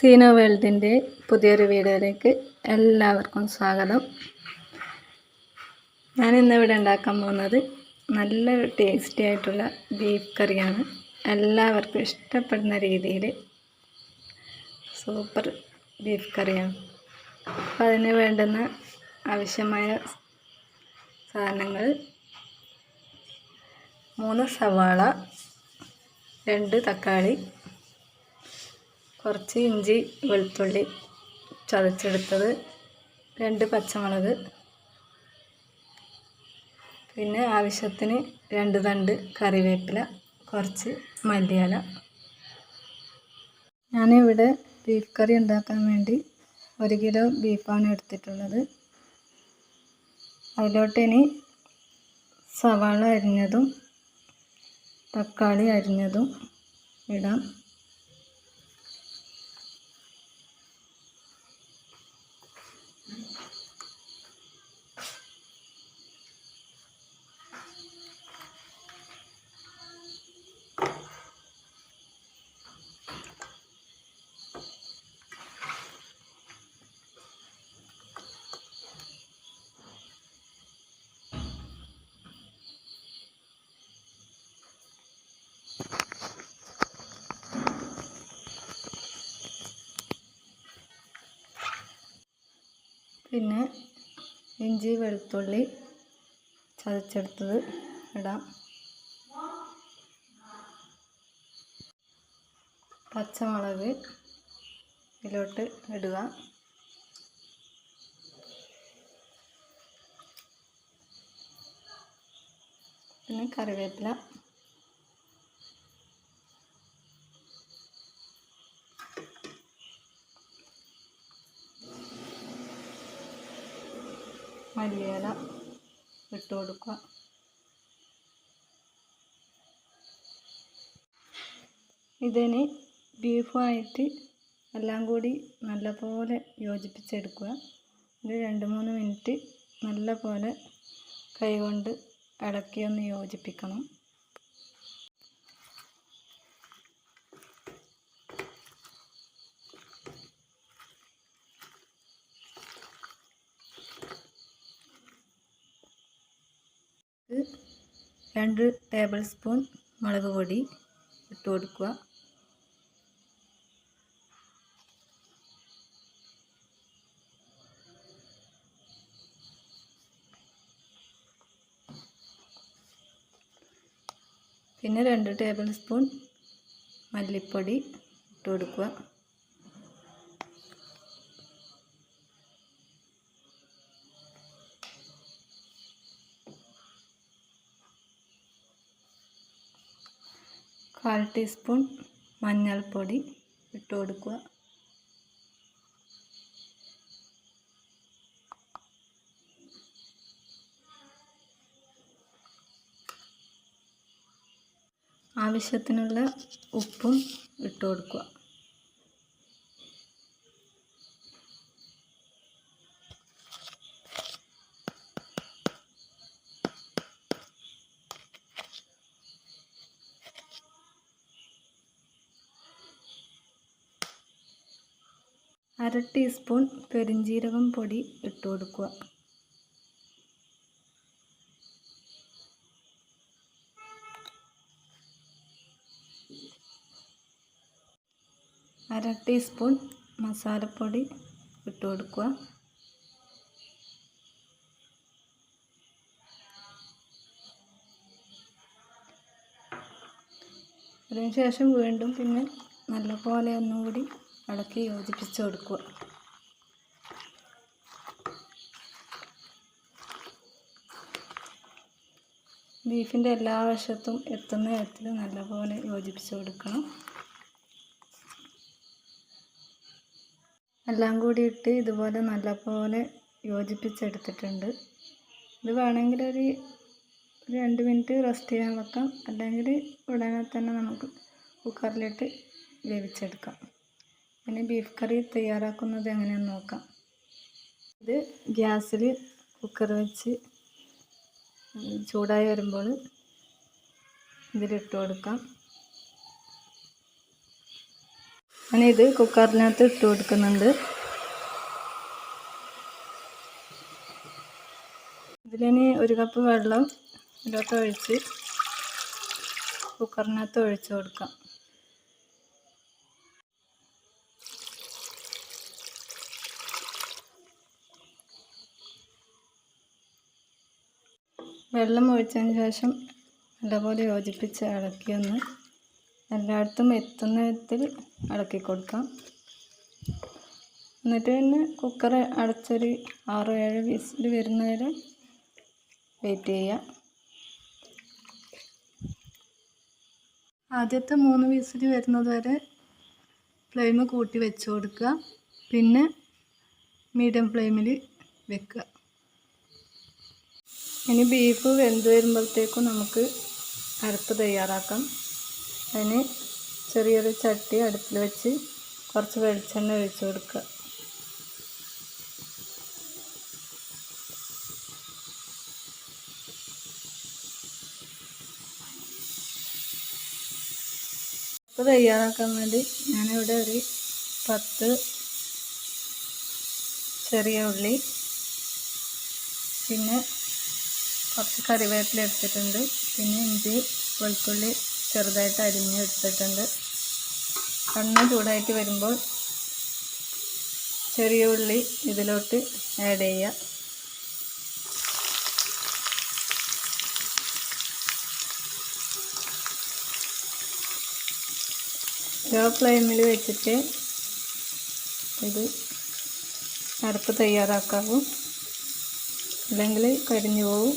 സീനോ വേൾഡിന്റെ പുതിയൊരു വീഡിയോയിലേക്ക് എല്ലാവർക്കും സ്വാഗതം. ഞാൻ ഇന്നിവിടെ ഉണ്ടാക്കാൻ പോകുന്നത് നല്ലൊരു ടേസ്റ്റി ആയിട്ടുള്ള ബീഫ് കറിയാണ്. എല്ലാവർക്കും ഇഷ്ടപ്പെടുന്ന രീതിയിൽ സൂപ്പർ ബീഫ് കറിയാണ്. അപ്പം അതിന് വേണ്ടുന്ന ആവശ്യമായ സാധനങ്ങൾ മൂന്ന് സവാള രണ്ട് തക്കാളി കുറച്ച് ഇഞ്ചി വെളുത്തുള്ളി ചതച്ചെടുത്തത് രണ്ട് പച്ചമുളക്. പിന്നെ ആവശ്യത്തിന് രണ്ട് തണ്ട് കറിവേപ്പില കുറച്ച് മല്ലിയില. ഞാനിവിടെ ബീഫ് കറി ഉണ്ടാക്കാൻ വേണ്ടി ഒരു കിലോ ബീഫാണ് എടുത്തിട്ടുള്ളത്. അതിലോട്ട് ഇനി സവാള അരിഞ്ഞതും തക്കാളി അരിഞ്ഞതും ഇടാം. പിന്നെ ഇഞ്ചി വെളുത്തുള്ളി ചതച്ചെടുത്തത് ഇടാം. പച്ചമുളക് ഇതിലോട്ട് ഇടുക. പിന്നെ കറിവേപ്പില മല്ലിയില ഇട്ട് കൊടുക്കുക. ഇതിന് ബീഫുമായിട്ട് എല്ലാം കൂടി നല്ലപോലെ യോജിപ്പിച്ചെടുക്കുക. ഇത് രണ്ട് മൂന്ന് മിനിറ്റ് നല്ലപോലെ കൈകൊണ്ട് ഇളക്കി ഒന്ന് യോജിപ്പിക്കണം. രണ്ട് ടേബിൾ സ്പൂൺ മുളക് പൊടി ഇട്ട് കൊടുക്കുക. പിന്നെ രണ്ട് ടേബിൾ സ്പൂൺ മല്ലിപ്പൊടി ഇട്ട് കൊടുക്കുക. കാൽ ടീസ്പൂൺ മഞ്ഞൾപ്പൊടി ഇട്ട് കൊടുക്കുക. ആവശ്യത്തിനുള്ള ഉപ്പും ഇട്ട് കൊടുക്കുക. അര ടീസ്പൂൺ പെരിഞ്ജീരകം പൊടി ഇട്ട് കൊടുക്കുക. അര ടീസ്പൂൺ മസാലപ്പൊടി ഇട്ട് കൊടുക്കുക. അതിനുശേഷം വീണ്ടും പിന്നെ നല്ലപോലെ ഒന്നുകൂടി ഇളക്കി യോജിപ്പിച്ച് കൊടുക്കുക. ബീഫിന്റെ എല്ലാ വശത്തും എത്തുന്ന തരത്തിൽ നല്ലപോലെ യോജിപ്പിച്ച് കൊടുക്കണം. എല്ലാം കൂടി ഇട്ട് ഇതുപോലെ നല്ലപോലെ യോജിപ്പിച്ചെടുത്തിട്ടുണ്ട്. ഇത് വേണമെങ്കിൽ ഒരു രണ്ട് മിനിറ്റ് റെസ്റ്റ് ചെയ്യാൻ വെക്കാം. അല്ലെങ്കിൽ ഉടനെ തന്നെ നമുക്ക് കുക്കറിലിട്ട് വേവിച്ചെടുക്കാം. ഇനി ബീഫ് കറി തയ്യാറാക്കുന്നത് എങ്ങനെയാണെന്ന് നോക്കാം. ഇത് ഗ്യാസിൽ കുക്കർ വെച്ച് ചൂടായി വരുമ്പോൾ ഇതിലിട്ട് കൊടുക്കാം. അങ്ങനെ ഇത് കുക്കറിനകത്ത് ഇട്ട് കൊടുക്കുന്നുണ്ട്. ഇതിലിനി ഒരു കപ്പ് വെള്ളം ഇതിലോട്ട് ഒഴിച്ച് കുക്കറിനകത്ത് ഒഴിച്ചു കൊടുക്കാം. വെള്ളം ഒഴിച്ചതിന് ശേഷം നല്ലപോലെ യോജിപ്പിച്ച് ഇളക്കി ഒന്ന് എല്ലായിടത്തും എത്തുന്ന വിധത്തിൽ ഇളക്കി കൊടുക്കാം. എന്നിട്ട് പിന്നെ കുക്കർ അടച്ചൊരു ആറോ ഏഴ് വിസിൽ വരുന്ന വരെ വെയിറ്റ് ചെയ്യുക. ആദ്യത്തെ മൂന്ന് വിസിൽ വരുന്നത് വരെ ഫ്ലെയിം കൂട്ടി വെച്ച് കൊടുക്കുക. പിന്നെ മീഡിയം ഫ്ലെയിമിൽ വെക്കുക. ഇനി ബീഫ് വെന്ത് വരുമ്പോഴത്തേക്കും നമുക്ക് അരപ്പ് തയ്യാറാക്കാം. അതിന് ചെറിയൊരു ചട്ടി അടുപ്പിൽ വെച്ച് കുറച്ച് വെളിച്ചെണ്ണ ഒഴിച്ചു കൊടുക്കുക. അപ്പോൾ തയ്യാറാക്കാൻ വേണ്ടി ഞാനിവിടെ ഒരു പത്ത് ചെറിയ ഉള്ളി പിന്നെ കുറച്ച് കറിവേപ്പില എടുത്തിട്ടുണ്ട്. പിന്നെ ഇഞ്ചി വെളുത്തുള്ളി ചെറുതായിട്ട് അരിഞ്ഞ് എടുത്തിട്ടുണ്ട്. കണ്ണ് ചൂടായിട്ട് വരുമ്പോൾ ചെറിയ ഉള്ളി ഇതിലോട്ട് ആഡ് ചെയ്യുക. ലോ ഫ്ലെയിമിൽ വെച്ചിട്ട് ഇത് അടുപ്പ് തയ്യാറാക്കാവൂ. അല്ലെങ്കിൽ കരിഞ്ഞു പോവും.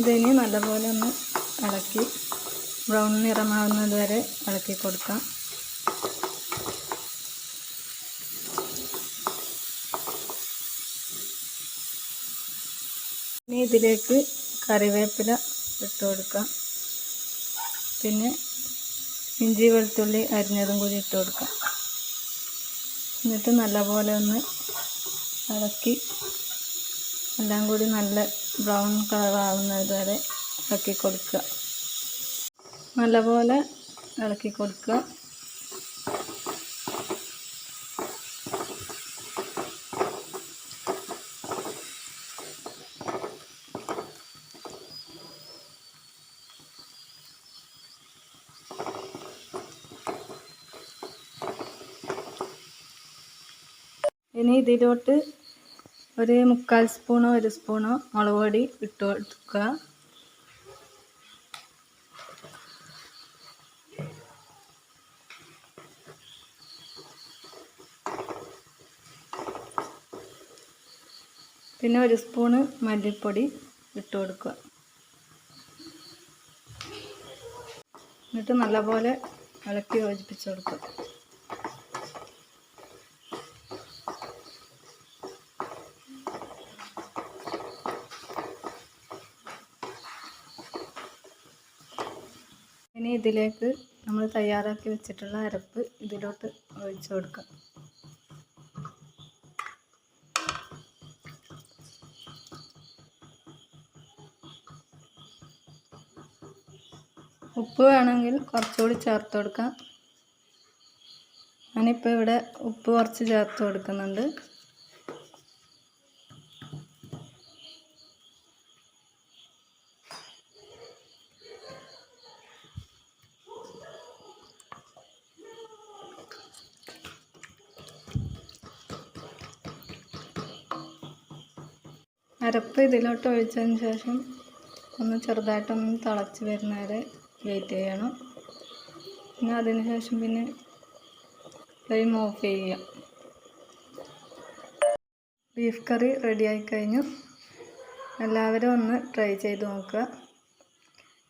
ഇതിനി നല്ലപോലെ ഒന്ന് ഇളക്കി ബ്രൗൺ നിറമാകുന്നത് വരെ ഇളക്കി കൊടുക്കാം. ഇനി ഇതിലേക്ക് കറിവേപ്പില ഇട്ട് കൊടുക്കാം. പിന്നെ ഇഞ്ചി വെളുത്തുള്ളി അരിഞ്ഞതും കൂടി ഇട്ട് കൊടുക്കാം. എന്നിട്ട് നല്ലപോലെ ഒന്ന് ഇളക്കി എല്ലാം കൂടി നല്ല ബ്രൗൺ കളർ ആവുന്നത് വരെ ഇളക്കി കൊടുക്കുക. നല്ലപോലെ ഇളക്കി കൊടുക്കുക. ഇനി ഇതിലോട്ട് ഒരു മുക്കാൽ സ്പൂണോ ഒരു സ്പൂണോ മുളക് പൊടി ഇട്ട് കൊടുക്കുക. പിന്നെ ഒരു സ്പൂണ് മല്ലിപ്പൊടി ഇട്ട് കൊടുക്കുക. എന്നിട്ട് നല്ലപോലെ ഇളക്കി യോജിപ്പിച്ച് കൊടുക്കുക. ഇനി ഇതിലേക്ക് നമ്മൾ തയ്യാറാക്കി വെച്ചിട്ടുള്ള അരപ്പ് ഇതിലോട്ട് ഒഴിച്ചു കൊടുക്കാം. ഉപ്പ് വേണമെങ്കിൽ കുറച്ചുകൂടി ചേർത്ത് കൊടുക്കാം. ഞാനിപ്പോൾ ഇവിടെ ഉപ്പ് കുറച്ച് ചേർത്ത് കൊടുക്കുന്നുണ്ട്. അരപ്പ് ഇതിലോട്ട് ഒഴിച്ചതിന് ശേഷം ഒന്ന് ചെറുതായിട്ടൊന്ന് തിളച്ച് വരുന്നവരെ വെയിറ്റ് ചെയ്യണം. പിന്നെ അതിന് ശേഷം പിന്നെ ഫ്ലെയിം ഓഫ് ചെയ്യുക ബീഫ് കറി റെഡിയായി കഴിഞ്ഞു. എല്ലാവരും ഒന്ന് ട്രൈ ചെയ്ത് നോക്കുക.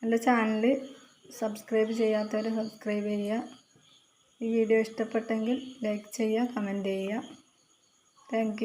എന്റെ ചാനൽ സബ്സ്ക്രൈബ് ചെയ്യാത്തവർ സബ്സ്ക്രൈബ് ചെയ്യുക. ഈ വീഡിയോ ഇഷ്ടപ്പെട്ടെങ്കിൽ ലൈക്ക് ചെയ്യുക കമന്റ് ചെയ്യുക. താങ്ക്